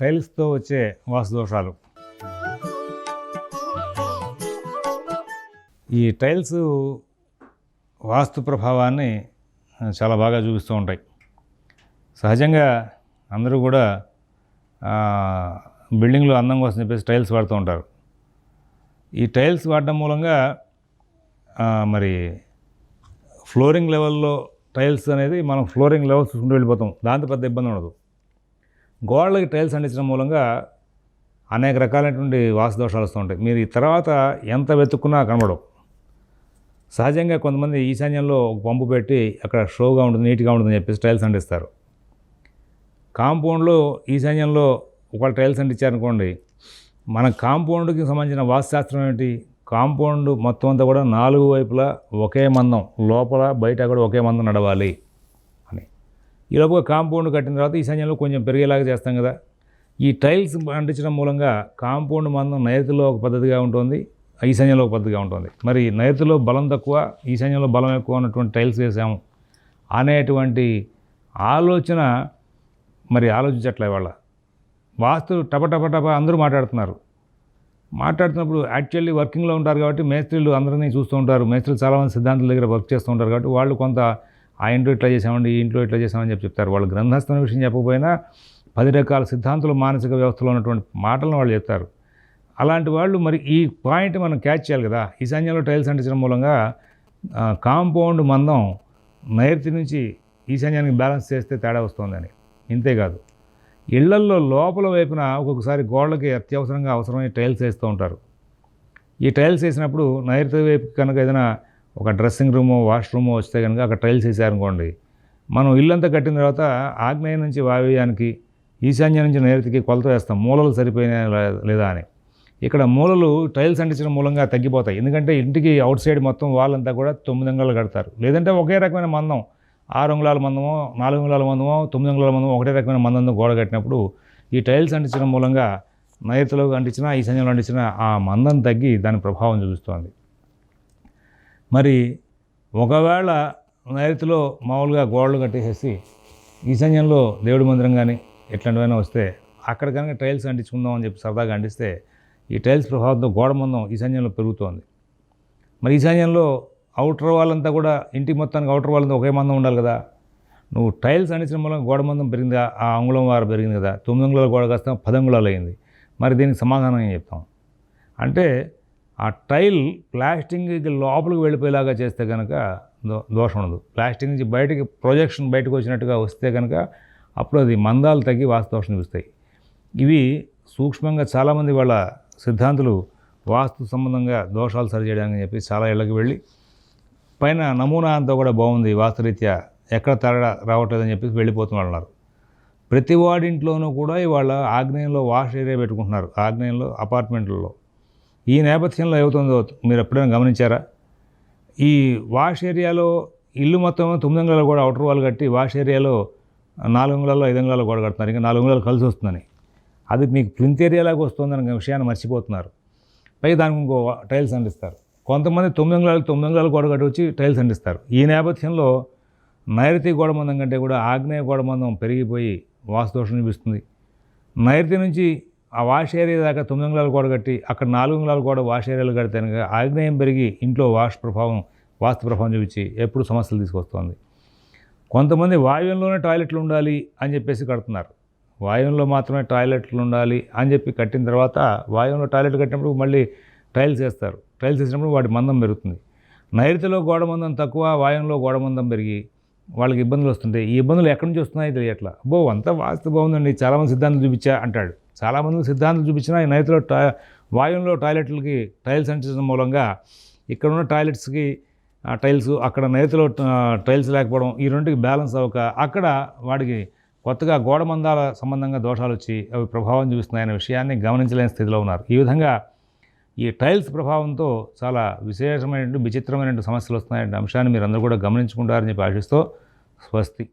టైల్స్తో వచ్చే వాస్తు దోషాలు ఈ టైల్స్ వాస్తు ప్రభావాన్ని చాలా బాగా చూపిస్తూ ఉంటాయి. సహజంగా అందరూ కూడా బిల్డింగ్లో అందం కోసం చెప్పేసి టైల్స్ వాడుతూ ఉంటారు. ఈ టైల్స్ వాడడం మూలంగా మరి ఫ్లోరింగ్ లెవెల్లో టైల్స్ అనేది మనం ఫ్లోరింగ్ లెవెల్స్ చూసుకుంటూ వెళ్ళిపోతాం. దాంతో పెద్ద ఇబ్బంది ఉండదు. గోడలకి టైల్స్ అంటించడం మూలంగా అనేక రకాలైనటువంటి వాసుదోషాలు వస్తూ ఉంటాయి. మీరు ఈ తర్వాత ఎంత వెతుక్కున్నా కనబడవు. సహజంగా కొంతమంది ఈశాన్యంలో ఒక పంపు పెట్టి అక్కడ షోగా ఉంటుంది నీట్గా ఉంటుందని చెప్పేసి టైల్స్ అంటిస్తారు. కాంపౌండ్లో ఈశాన్యంలో ఒకవేళ టైల్స్ అంటించారనుకోండి మన కాంపౌండ్కి సంబంధించిన వాస్తుశాస్త్రం ఏంటి? కాంపౌండ్ మొత్తం అంతా కూడా నాలుగు వైపులా ఒకే మందం లోపల బయట కూడా ఒకే మందం నడవాలి. ఇలాగా కాంపౌండ్ కట్టిన తర్వాత ఈశాన్యంలో కొంచెం పెరిగేలాగా చేస్తాం కదా. ఈ టైల్స్ అంటించడం మూలంగా కాంపౌండ్ మందం నైరుతిలో ఒక పద్ధతిగా ఉంటుంది ఈశాన్యంలో ఒక పద్ధతిగా ఉంటుంది. మరి నైరుతిలో బలం తక్కువ ఈశాన్యంలో బలం ఎక్కువ ఉన్నటువంటి టైల్స్ వేసాము అనేటువంటి ఆలోచన మరి ఆలోచించట్లే వాళ్ళ. వాస్తు టప టప టప అందరూ మాట్లాడుతున్నారు. మాట్లాడుతున్నప్పుడు యాక్చువల్లీ వర్కింగ్లో ఉంటారు కాబట్టి మేస్త్రీలు అందరినీ చూస్తూ ఉంటారు. మేస్త్రీలు చాలామంది సిద్ధాంతుల దగ్గర వర్క్ చేస్తూ ఉంటారు కాబట్టి వాళ్ళు కొంత ఆ ఇంట్లో ఇట్లా చేసామండి ఈ ఇంట్లో ఇట్లా చేసామని చెప్పి చెప్తారు. వాళ్ళు గ్రంథస్థన విషయం చెప్పకపోయినా పది రకాల సిద్ధాంతులు మానసిక వ్యవస్థలో ఉన్నటువంటి మాటలను వాళ్ళు చెప్తారు. అలాంటి వాళ్ళు మరి ఈ పాయింట్ మనం క్యాచ్ చేయాలి కదా. ఈశాన్యంలో టైల్స్ అంటించడం మూలంగా కాంపౌండ్ మందం నైరుతి నుంచి ఈశాన్యానికి బ్యాలెన్స్ చేస్తే తేడా వస్తుందని. ఇంతేకాదు ఇళ్ళల్లో లోపల వైపున ఒక్కొక్కసారి గోడలకి అత్యవసరంగా అవసరమైన టైల్స్ వేస్తూ ఉంటారు. ఈ టైల్స్ వేసినప్పుడు నైరుతి వైపు కనుక ఏదైనా ఒక డ్రెస్సింగ్ రూమో వాష్రూమో వస్తే కనుక అక్కడ టైల్స్ వేసారనుకోండి మనం ఇల్లంతా కట్టిన తర్వాత ఆగ్నేయ నుంచి వాయువ్యానికి ఈశాన్యం నుంచి నైరుతికి కొలత వేస్తాం. మూలలు సరిపోయినా లేదా అని. ఇక్కడ మూలలు టైల్స్ అంటించడం మూలంగా తగ్గిపోతాయి. ఎందుకంటే ఇంటికి అవుట్ సైడ్ మొత్తం వాళ్ళంతా కూడా తొమ్మిది అంగుళాలు కడతారు. లేదంటే ఒకే రకమైన మందం. ఆరు అంగుళాల మందమో నాలుగు అంగుళాల మందమో తొమ్మిది అంగుళాల మందమో ఒకటే రకమైన మందంతో గోడ కట్టినప్పుడు ఈ టైల్స్ అంటించడం మూలంగా నైరుతిలో అంటించినా ఈశాన్యంలో అంటించినా ఆ మందం తగ్గి దాని ప్రభావం చూపిస్తోంది. మరి ఒకవేళ నైరుతిలో మామూలుగా గోడలు కట్టేసేసి ఈశాన్యంలో దేవుడి మందిరం కానీ ఎట్లాంటివైనా వస్తే అక్కడ కనుక టైల్స్ అంటించుకుందాం అని చెప్పి సరదాగా అంటిస్తే ఈ టైల్స్ ప్రభావంతో గోడ మందం ఈశాన్యంలో పెరుగుతోంది. మరి ఈశాన్యంలో అవుటర్ వాళ్ళంతా కూడా ఇంటి మొత్తానికి అవుటర్ వాళ్ళంతా ఒకే మందం ఉండాలి కదా. నువ్వు టైల్స్ అంటించిన మూలం గోడ మందం పెరిగింది? ఆ అంగుళం వారు పెరిగింది కదా. తొమ్మిది అంగుళాల గోడ కాస్తాం పది అంగుళాలు అయింది. మరి దీనికి సమాధానం ఏం చెప్తాం? అంటే ఆ టైల్ ప్లాస్టింగ్ లోపలికి వెళ్ళిపోయేలాగా చేస్తే కనుక దో- దోషం ఉండదు. ప్లాస్టింగ్ నుంచి బయటికి ప్రొజెక్షన్ బయటకు వచ్చినట్టుగా వస్తే కనుక అప్పుడు అది మందాలు తగ్గి వాస్తు దోషం చూపిస్తాయి. ఇవి సూక్ష్మంగా చాలామంది వాళ్ళ సిద్ధాంతులు వాస్తు సంబంధంగా దోషాలు సరిచేయడానికి చెప్పి చాలా ఇళ్ళకి వెళ్ళి పైన నమూనా అంతా కూడా బాగుంది వాస్తురీత్యా ఎక్కడ తరగ రావట్లేదని చెప్పి వెళ్ళిపోతున్న ఉన్నారు ప్రతి వాడింట్లోనూ కూడా ఇవాళ ఆగ్నేయంలో వాష్ ఏరియా పెట్టుకుంటున్నారు. ఆగ్నేయంలో అపార్ట్మెంట్లలో. ఈ నేపథ్యంలో ఏమవుతుందో మీరు ఎప్పుడైనా గమనించారా? ఈ వాష్ ఏరియాలో ఇల్లు మొత్తం తొమ్మిది అంగుళాలు కూడా అవుటర్ వాల్ కట్టి వాష్ ఏరియాలో నాలుగు అంగుళాలు ఐదు అంగుళాలు గోడ కడుతున్నారు. ఇంకా నాలుగు అంగుళాలు కలిసి వస్తుందని అది మీకు ప్రింట్ ఏరియాలాగా వస్తుందన్న విషయాన్ని మర్చిపోతున్నారు. పై దానికి ఇంకో టైల్స్ అందిస్తారు కొంతమంది తొమ్మిది అంగుళాలు తొమ్మిది అంగుళాలు గోడ కట్టి వచ్చి టైల్స్ అందిస్తారు ఈ నేపథ్యంలో నైరుతి గోడ మందం కంటే కూడా ఆగ్నేయ గోడ మందం పెరిగిపోయి వాస్తుదోషం చూపిస్తుంది. నైరుతి నుంచి ఆ వాష్ ఏరియా దాకా తొమ్మిది అంగుళాలు గోడ కట్టి అక్కడ నాలుగు అంగుళాలు కూడా వాష్ ఏరియాలు కడితే ఆగ్నేయం పెరిగి ఇంట్లో వాష్ ప్రభావం వాస్తు ప్రభావం చూపించి ఎప్పుడు సమస్యలు తీసుకొస్తుంది. కొంతమంది వాయువంలోనే టాయిలెట్లు ఉండాలి అని చెప్పేసి కడుతున్నారు. వాయువంలో మాత్రమే టాయిలెట్లు ఉండాలి అని చెప్పి కట్టిన తర్వాత వాయువంలో టాయిలెట్ కట్టినప్పుడు మళ్ళీ టైల్స్ వేస్తారు. టైల్స్ వేసినప్పుడు వాటి మందం పెరుగుతుంది. నైరుతిలో గోడ మందం తక్కువ వాయువంలో గోడ మందం పెరిగి వాళ్ళకి ఇబ్బందులు వస్తుంటాయి. ఈ ఇబ్బందులు ఎక్కడి నుంచి వస్తున్నాయో తెలియట్లా. అబ్బో అంతా వాస్తు బాగుందండి చాలామంది సిద్ధాంతం చూపించా అంటాడు. చాలామంది సిద్ధాంతం చూపించినా ఈ నైరుతిలో టా వాయువ్యంలో టాయిలెట్లకి టైల్స్ అంటించడం మూలంగా ఇక్కడ ఉన్న టాయిలెట్స్కి టైల్స్ అక్కడ నైరుతిలో టైల్స్ లేకపోవడం ఈ రెండుకి బ్యాలెన్స్ అవ్వక అక్కడ వాడికి కొత్తగా గోడ మందాల సంబంధంగా దోషాలు వచ్చి అవి ప్రభావం చూపిస్తున్నాయనే విషయాన్ని గమనించలేని స్థితిలో ఉన్నారు. ఈ విధంగా ఈ టైల్స్ ప్రభావంతో చాలా విశేషమైనటువంటి విచిత్రమైనటువంటి సమస్యలు వస్తున్నాయనే అంశాన్ని మీరు అందరూ కూడా గమనించుకుంటారని చెప్పి ఆశిస్తూ స్వస్తి.